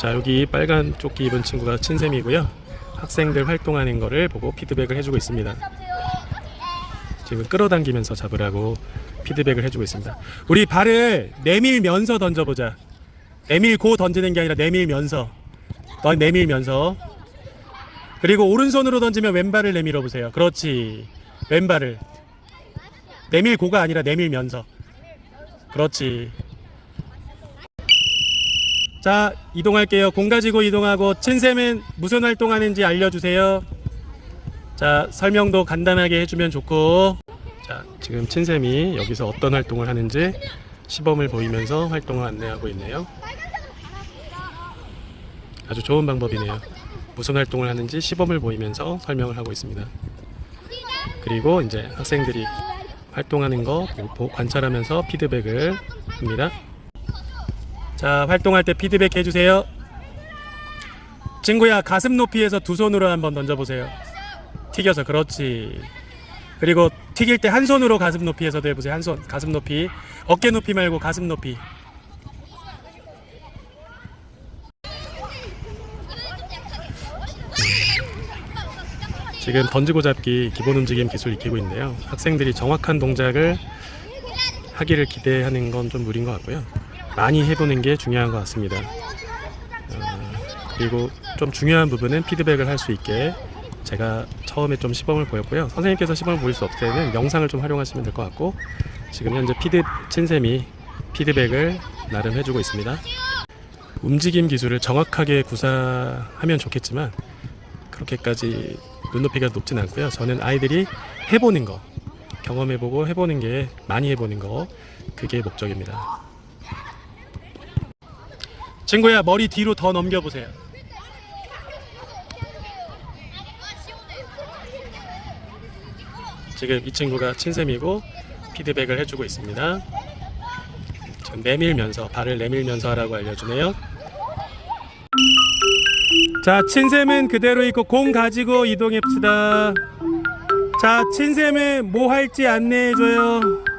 자 여기 빨간 조끼 입은 친구가 친샘이고요. 학생들 활동하는 거를 보고 피드백을 해주고 있습니다. 지금 끌어당기면서 잡으라고 피드백을 해주고 있습니다. 우리 발을 내밀면서 던져보자. 내밀고 던지는 게 아니라 내밀면서. 넌 내밀면서. 그리고 오른손으로 던지면 왼발을 내밀어 보세요. 그렇지. 왼발을. 내밀고가 아니라 내밀면서. 그렇지. 자, 이동할게요. 공 가지고 이동하고 친샘은 무슨 활동하는지 알려주세요. 자, 설명도 간단하게 해주면 좋고. 자, 지금 친샘이 여기서 어떤 활동을 하는지 시범을 보이면서 활동을 안내하고 있네요. 아주 좋은 방법이네요. 무슨 활동을 하는지 시범을 보이면서 설명을 하고 있습니다. 그리고 이제 학생들이 활동하는 거 관찰하면서 피드백을 합니다. 자, 활동할 때 피드백 해주세요. 친구야, 가슴 높이에서 두 손으로 한번 던져보세요. 튀겨서, 그렇지. 그리고 튀길 때 한 손으로 가슴 높이에서도 해보세요. 한 손, 가슴 높이. 어깨 높이 말고 가슴 높이. 지금 던지고 잡기 기본 움직임 기술 익히고 있는데요. 학생들이 정확한 동작을 하기를 기대하는 건 좀 무리인 것 같고요. 많이 해보는 게 중요한 것 같습니다. 어, 그리고 좀 중요한 부분은 피드백을 할 수 있게 제가 처음에 좀 시범을 보였고요. 선생님께서 시범을 보일 수 없을 때는 영상을 좀 활용하시면 될 것 같고 지금 현재 피드 친쌤이 피드백을 나름 해주고 있습니다. 움직임 기술을 정확하게 구사하면 좋겠지만 그렇게까지 눈높이가 높진 않고요. 저는 아이들이 해보는 거, 경험해보고 해보는 게 많이 해보는 거 그게 목적입니다. 친구야 머리 뒤로 더 넘겨보세요. 지금 이 친구가 친샘이고 피드백을 해주고 있습니다. 내밀면서 발을 내밀면서 하라고 알려주네요. 자, 친샘은 그대로 있고 공 가지고 이동해 봅시다. 자, 친샘은 뭐 할지 안내해 줘요.